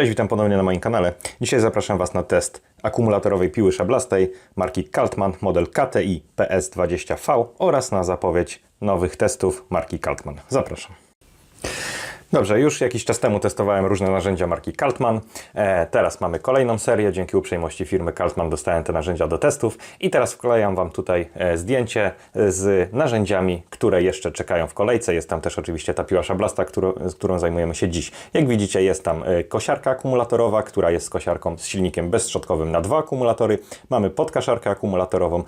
Cześć, witam ponownie na moim kanale. Dzisiaj zapraszam Was na test akumulatorowej piły szablastej marki Kaltman model KTI PS20V oraz na zapowiedź nowych testów marki Kaltman. Zapraszam. Dobrze, już jakiś czas temu testowałem różne narzędzia marki Kaltman. E, teraz mamy kolejną serię. Dzięki uprzejmości firmy Kaltman dostałem te narzędzia do testów. I teraz wklejam Wam tutaj e, zdjęcie e, z narzędziami, które jeszcze czekają w kolejce. Jest tam też oczywiście ta piła szablasta, którą, z którą zajmujemy się dziś. Jak widzicie, jest tam e, kosiarka akumulatorowa, która jest kosiarką z silnikiem bezszczotkowym na dwa akumulatory. Mamy podkaszarkę akumulatorową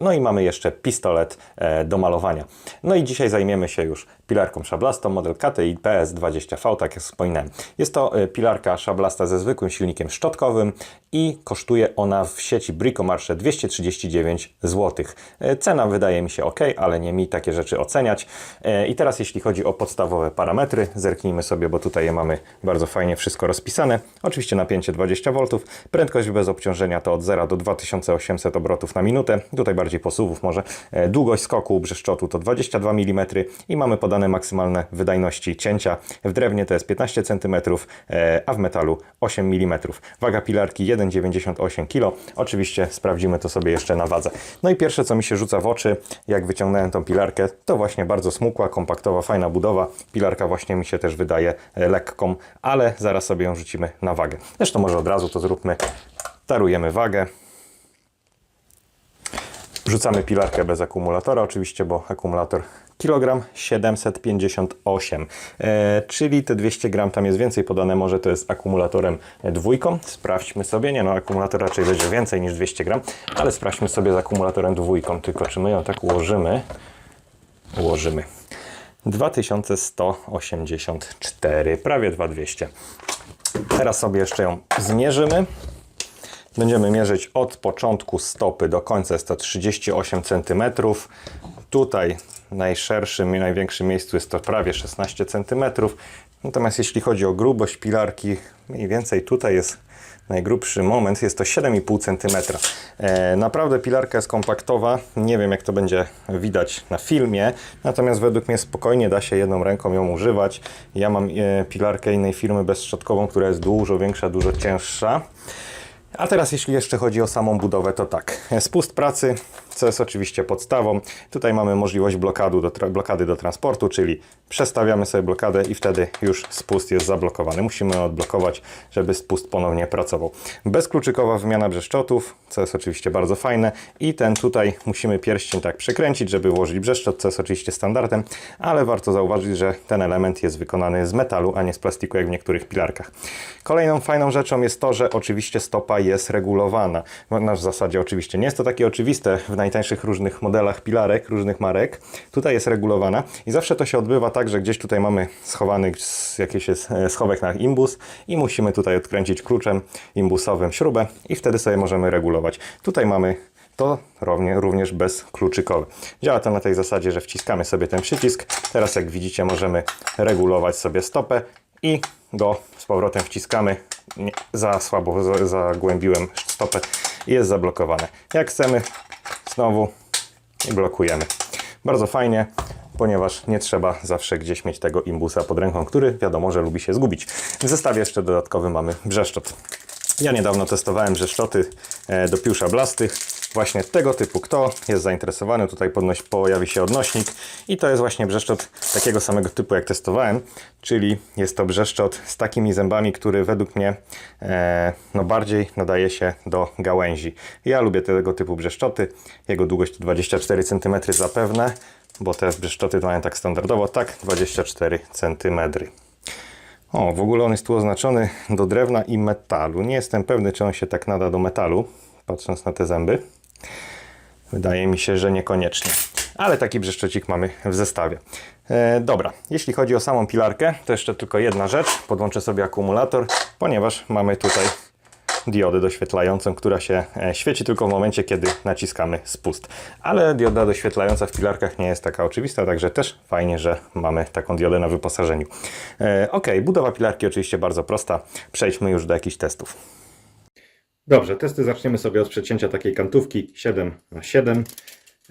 No i mamy jeszcze pistolet e, do malowania. No i dzisiaj zajmiemy się już pilarką szablastą model KTI PS20V, tak jak wspominałem. Jest to e, pilarka szablasta ze zwykłym silnikiem szczotkowym i kosztuje ona w sieci Bricomarsze 239 zł. E, Cena wydaje mi się ok, ale nie mi takie rzeczy oceniać. E, I teraz jeśli chodzi o podstawowe parametry, zerknijmy sobie, bo tutaj je mamy bardzo fajnie wszystko rozpisane. Oczywiście napięcie 20 V, prędkość bez obciążenia to od 0 do 2800 obrotów na minutę. Tutaj bardziej posuwów może. E, Długość skoku brzeszczotu to 22 mm i mamy podane maksymalne wydajności cięcia. W drewnie to jest 15 cm, e, a w metalu 8 mm. Waga pilarki 1,98 kg. Oczywiście sprawdzimy to sobie jeszcze na wadze. No i pierwsze co mi się rzuca w oczy, jak wyciągnąłem tą pilarkę, to właśnie bardzo smukła, kompaktowa, fajna budowa. Pilarka właśnie mi się też wydaje e, lekką, ale zaraz sobie ją rzucimy na wagę. Zresztą może od razu to zróbmy. Tarujemy wagę. Wrzucamy pilarkę bez akumulatora oczywiście, bo akumulator kilogram 758, e, czyli te 200 gram tam jest więcej podane, może to jest akumulatorem dwójką. Sprawdźmy sobie, nie no, akumulator raczej będzie więcej niż 200 gram, ale sprawdźmy sobie z akumulatorem dwójką, tylko czy my ją tak ułożymy? Ułożymy. 2184, prawie 2200. Teraz sobie jeszcze ją zmierzymy. Będziemy mierzyć od początku stopy do końca, jest to 38 cm. Tutaj najszerszym i największym miejscu jest to prawie 16 cm. Natomiast jeśli chodzi o grubość pilarki, mniej więcej tutaj jest najgrubszy moment, jest to 7,5 cm. E, naprawdę pilarka jest kompaktowa, nie wiem jak to będzie widać na filmie, natomiast według mnie spokojnie da się jedną ręką ją używać. Ja mam e, pilarkę innej firmy bezszczotkową, która jest dużo większa, dużo cięższa. A teraz jeśli jeszcze chodzi o samą budowę, to tak. Spust pracy, co jest oczywiście podstawą. Tutaj mamy możliwość blokadu do, blokady do transportu, czyli przestawiamy sobie blokadę i wtedy już spust jest zablokowany. Musimy odblokować, żeby spust ponownie pracował. Bezkluczykowa wymiana brzeszczotów, co jest oczywiście bardzo fajne. I ten tutaj musimy pierścień tak przekręcić, żeby włożyć brzeszczot, co jest oczywiście standardem, ale warto zauważyć, że ten element jest wykonany z metalu, a nie z plastiku, jak w niektórych pilarkach. Kolejną fajną rzeczą jest to, że oczywiście stopa jest regulowana. Na w zasadzie oczywiście nie jest to takie oczywiste w najtańszych różnych modelach pilarek, różnych marek. Tutaj jest regulowana i zawsze to się odbywa tak, że gdzieś tutaj mamy schowany jakiś jest e, schowek na imbus i musimy tutaj odkręcić kluczem imbusowym śrubę i wtedy sobie możemy regulować. Tutaj mamy to równie, również bezkluczykowe. Działa to na tej zasadzie, że wciskamy sobie ten przycisk. Teraz jak widzicie możemy regulować sobie stopę i go z powrotem wciskamy. Nie, za słabo za- zagłębiłem stopę jest zablokowane. Jak chcemy, znowu i blokujemy. Bardzo fajnie, ponieważ nie trzeba zawsze gdzieś mieć tego imbusa pod ręką, który wiadomo, że lubi się zgubić. W zestawie jeszcze dodatkowy mamy brzeszczot. Ja niedawno testowałem brzeszczoty e, do pił szablastych. Właśnie tego typu. Kto jest zainteresowany, tutaj podnoś, pojawi się odnośnik i to jest właśnie brzeszczot takiego samego typu jak testowałem, czyli jest to brzeszczot z takimi zębami, który według mnie e, no bardziej nadaje się do gałęzi. Ja lubię tego typu brzeszczoty. Jego długość to 24 cm zapewne, bo te brzeszczoty mają tak standardowo, tak 24 cm. O, w ogóle on jest tu oznaczony do drewna i metalu. Nie jestem pewny, czy on się tak nada do metalu, patrząc na te zęby. Wydaje mi się, że niekoniecznie. Ale taki brzeszczocik mamy w zestawie. E, dobra, jeśli chodzi o samą pilarkę, to jeszcze tylko jedna rzecz. Podłączę sobie akumulator, ponieważ mamy tutaj diodę doświetlającą, która się e, świeci tylko w momencie, kiedy naciskamy spust. Ale dioda doświetlająca w pilarkach nie jest taka oczywista, także też fajnie, że mamy taką diodę na wyposażeniu. E, ok, budowa pilarki oczywiście bardzo prosta. Przejdźmy już do jakichś testów. Dobrze, testy zaczniemy sobie od przecięcia takiej kantówki 7 na 7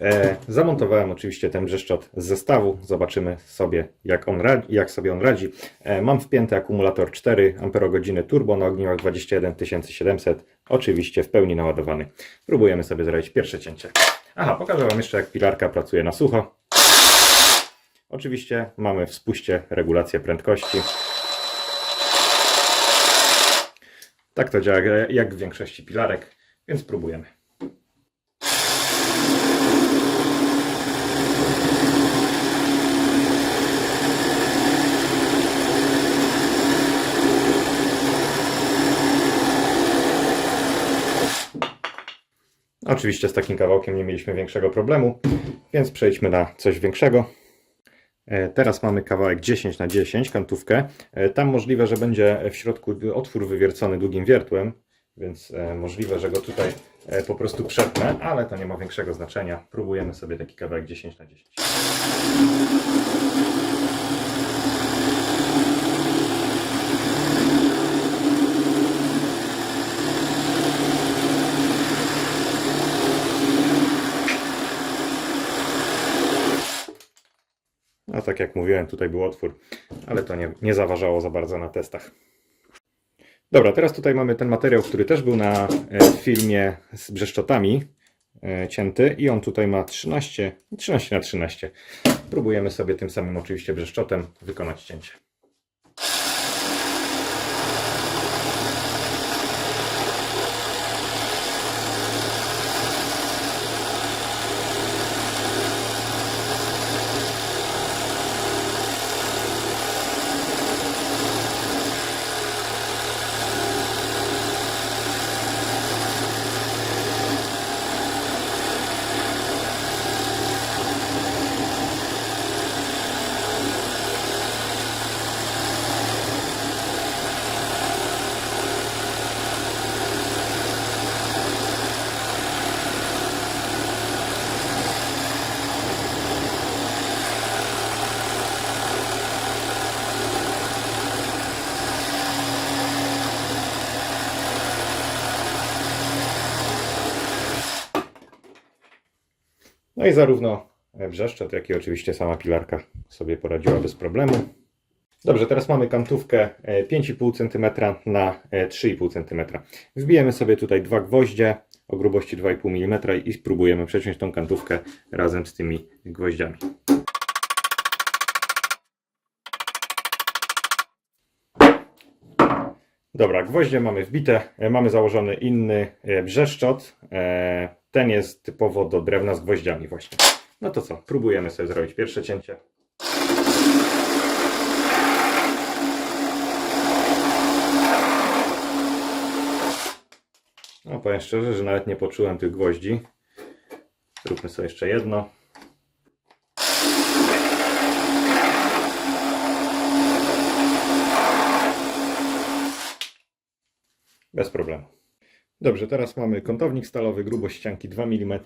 E, zamontowałem oczywiście ten brzeszczot z zestawu. Zobaczymy sobie, jak, on radzi, jak sobie on radzi. E, mam wpięty akumulator 4 Ah turbo na ogniwach 21700. Oczywiście w pełni naładowany. Próbujemy sobie zrobić pierwsze cięcie. Aha, pokażę Wam jeszcze, jak pilarka pracuje na sucho. Oczywiście mamy w spuście regulację prędkości. Tak to działa jak w większości pilarek, więc próbujemy. Oczywiście z takim kawałkiem nie mieliśmy większego problemu, więc przejdźmy na coś większego. E, Teraz mamy kawałek 10 na 10 kantówkę. E, Tam możliwe, że będzie w środku otwór wywiercony długim wiertłem, więc e, możliwe, że go tutaj po prostu przetnę, ale to nie ma większego znaczenia. Próbujemy sobie taki kawałek 10 na 10. tak jak mówiłem, tutaj był otwór, ale to nie, nie zaważało za bardzo na testach. Dobra, teraz tutaj mamy ten materiał, który też był na e, filmie z brzeszczotami e, cięty i on tutaj ma 13, 13 na 13. Próbujemy sobie tym samym oczywiście brzeszczotem wykonać cięcie. I zarówno wrzeszczot, jak i oczywiście sama pilarka sobie poradziła bez problemu. Dobrze, teraz mamy kantówkę e, 5,5 cm na e, 3,5 cm. Wbijemy sobie tutaj dwa gwoździe o grubości 2,5 mm i spróbujemy przeciąć tą kantówkę razem z tymi gwoździami. Dobra, gwoździe mamy wbite, e, mamy założony inny e, brzeszczot. Ten jest typowo do drewna z gwoździami właśnie. No to co, próbujemy sobie zrobić pierwsze cięcie. No powiem szczerze, że nawet nie poczułem tych gwoździ. Zróbmy sobie jeszcze jedno. Bez problemu. Dobrze, teraz mamy kątownik stalowy, grubość ścianki 2 mm.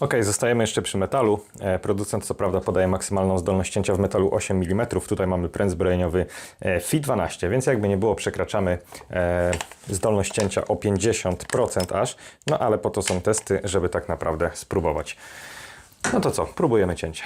Ok, zostajemy jeszcze przy metalu. E, Producent co prawda podaje maksymalną zdolność cięcia w metalu 8 mm. Tutaj mamy pręt zbrojeniowy e, FI12, więc jakby nie było przekraczamy e, zdolność cięcia o 50% aż. No ale po to są testy, żeby tak naprawdę spróbować. No to co, próbujemy cięcie.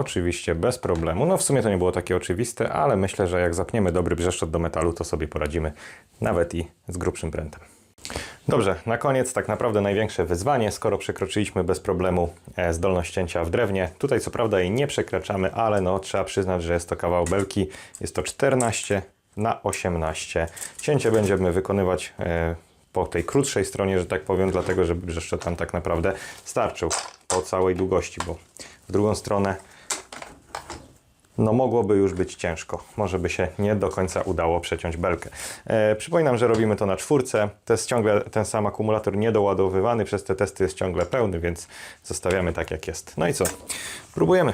Oczywiście bez problemu. No w sumie to nie było takie oczywiste, ale myślę, że jak zapniemy dobry brzeszczot do metalu, to sobie poradzimy nawet i z grubszym prętem. Dobrze, na koniec tak naprawdę największe wyzwanie, skoro przekroczyliśmy bez problemu e, zdolność cięcia w drewnie. Tutaj co prawda jej nie przekraczamy, ale no trzeba przyznać, że jest to kawał belki. Jest to 14 na 18. Cięcie będziemy wykonywać e, po tej krótszej stronie, że tak powiem, dlatego że brzeszczot tam tak naprawdę starczył po całej długości, bo w drugą stronę no mogłoby już być ciężko. Może by się nie do końca udało przeciąć belkę. E, przypominam, że robimy to na czwórce. To jest ciągle ten sam akumulator niedoładowywany, przez te testy jest ciągle pełny, więc zostawiamy tak jak jest. No i co? Próbujemy.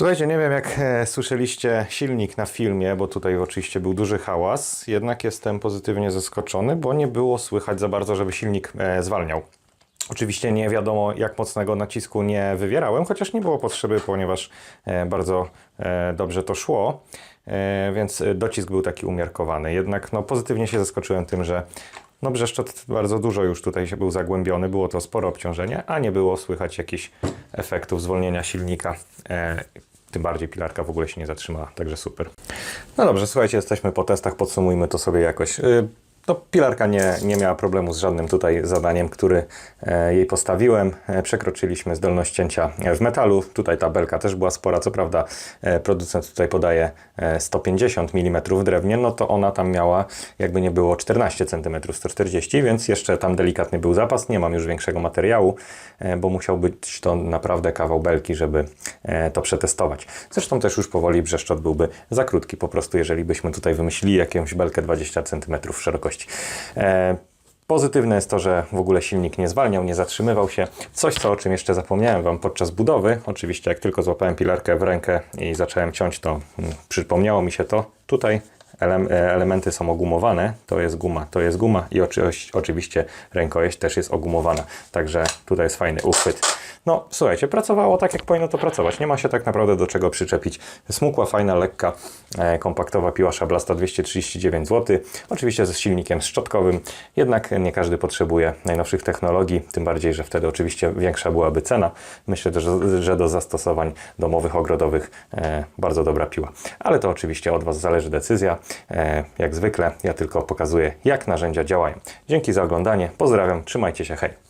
Słuchajcie, nie wiem jak e, słyszeliście silnik na filmie, bo tutaj oczywiście był duży hałas, jednak jestem pozytywnie zaskoczony, bo nie było słychać za bardzo, żeby silnik e, zwalniał. Oczywiście nie wiadomo jak mocnego nacisku nie wywierałem, chociaż nie było potrzeby, ponieważ e, bardzo dobrze to szło, więc docisk był taki umiarkowany. Jednak no, pozytywnie się zaskoczyłem tym, że no, brzeszczot bardzo dużo już tutaj się był zagłębiony, było to spore obciążenie, a nie było słychać jakichś efektów zwolnienia silnika. Tym bardziej pilarka w ogóle się nie zatrzymała, także super. No dobrze, słuchajcie, jesteśmy po testach, podsumujmy to sobie jakoś. Y, No, pilarka nie, nie miała problemu z żadnym tutaj zadaniem, który e, jej postawiłem. E, przekroczyliśmy zdolność cięcia w metalu. Tutaj ta belka też była spora. Co prawda e, producent tutaj podaje e, 150 mm w drewnie, no to ona tam miała jakby nie było 14 cm 140, więc jeszcze tam delikatny był zapas. Nie mam już większego materiału, bo musiał być to naprawdę kawał belki, żeby to przetestować. Zresztą też już powoli brzeszczot byłby za krótki po prostu, jeżeli byśmy tutaj wymyślili jakąś belkę 20 cm szerokości. E, Pozytywne jest to, że w ogóle silnik nie zwalniał, nie zatrzymywał się. Coś, co o czym jeszcze zapomniałem Wam podczas budowy. Oczywiście, jak tylko złapałem pilarkę w rękę i zacząłem ciąć, to mm, przypomniało mi się to. Tutaj e, elementy są ogumowane. To jest guma, to jest guma i oczy- oczywiście rękojeść też jest ogumowana. Także tutaj jest fajny uchwyt. No, słuchajcie, pracowało tak, jak powinno to pracować. Nie ma się tak naprawdę do czego przyczepić. Smukła, fajna, lekka, e, kompaktowa piła szablasta 239 zł. Oczywiście ze silnikiem szczotkowym, jednak nie każdy potrzebuje najnowszych technologii, tym bardziej, że wtedy oczywiście większa byłaby cena. Myślę też, że do zastosowań domowych, ogrodowych e, bardzo dobra piła. Ale to oczywiście od Was zależy decyzja. E, jak zwykle, ja tylko pokazuję, jak narzędzia działają. Dzięki za oglądanie, pozdrawiam, trzymajcie się, hej!